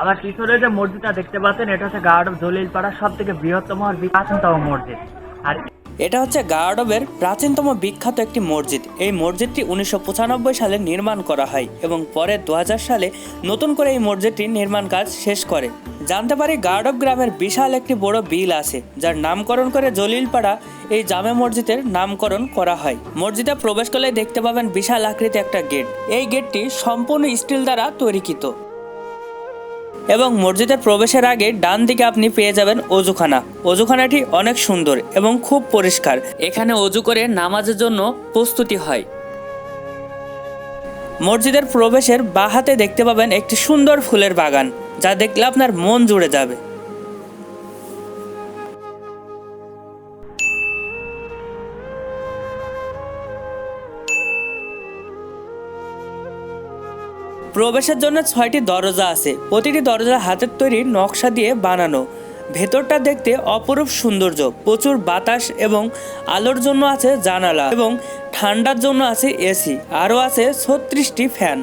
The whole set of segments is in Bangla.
আমার পিছনে যে মসজিদটা দেখতে পাচ্ছেন, এটা হচ্ছে গার্ড অফ জলিলপাড়া সব থেকে বৃহত্তম আর প্রাচীনতম মসজিদ। আর এটা হচ্ছে গার্ডবের প্রাচীনতম বিখ্যাত একটি মসজিদ। এই মসজিদটি উনিশশো পঁচানব্বই সালে নির্মাণ করা হয় এবং পরে দু হাজার সালে নতুন করে এই মসজিদটি নির্মাণ কাজ শেষ করে। জানতে পারি গার্ডব গ্রামের বিশাল একটি বড় বিল আছে, যার নামকরণ করে জলিলপাড়া এই জামে মসজিদের নামকরণ করা হয়। মসজিদে প্রবেশ করলে দেখতে পাবেন বিশাল আকৃতি একটা গেট। এই গেটটি সম্পূর্ণ স্টিল দ্বারা তৈরিকৃত। এবং মসজিদের প্রবেশের আগে ডান দিকে আপনি পেয়ে যাবেন অজুখানা। অজুখানাটি অনেক সুন্দর এবং খুব পরিষ্কার। এখানে অজু করে নামাজের জন্য প্রস্তুতি হয়। মসজিদের প্রবেশের বাহাতে দেখতে পাবেন একটি সুন্দর ফুলের বাগান, যা দেখলে আপনার মন জুড়ে যাবে। প্রবেশের জন্য ছয়টি দরজা আছে। প্রতিটি দরজা হাতের তৈরি নকশা দিয়ে বানানো। ভেতরটা দেখতে অপরূপ সৌন্দর্য। প্রচুর বাতাস এবং আলোর জন্য আছে জানালা এবং ঠান্ডার জন্য আছে এসি। আরও আছে ছত্রিশটি ফ্যান।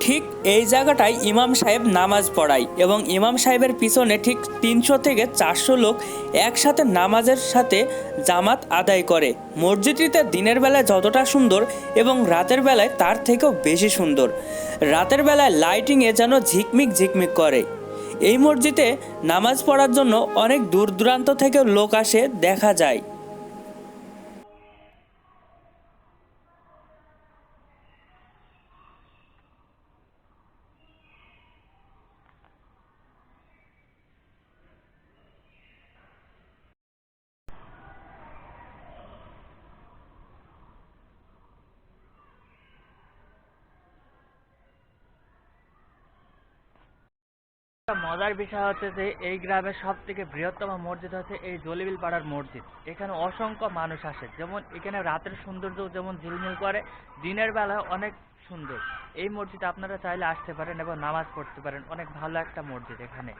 ঠিক এই জায়গাটায় ইমাম সাহেব নামাজ পড়ায় এবং ইমাম সাহেবের পিছনে ঠিক তিনশো থেকে চারশো লোক একসাথে নামাজের সাথে জামাত আদায় করে। মসজিদটিতে দিনের বেলায় যতটা সুন্দর এবং রাতের বেলায় তার থেকেও বেশি সুন্দর। রাতের বেলায় লাইটিংয়ে যেন ঝিকমিক ঝিকমিক করে। এই মসজিদে নামাজ পড়ার জন্য অনেক দূর দূরান্ত থেকে লোক আসে, দেখা যায়। মজার বিষয় হচ্ছে যে এই গ্রামের সব থেকে বৃহত্তম মসজিদ হচ্ছে এই জলিবিল পাড়ার মসজিদ। এখানে অসংখ্য মানুষ আসে। যেমন এখানে রাতের সৌন্দর্য যেমন ঝিলমিল করে, দিনের বেলা অনেক সুন্দর। এই মসজিদ আপনারা চাইলে আসতে পারেন এবং নামাজ পড়তে পারেন। অনেক ভালো একটা মসজিদ এখানে।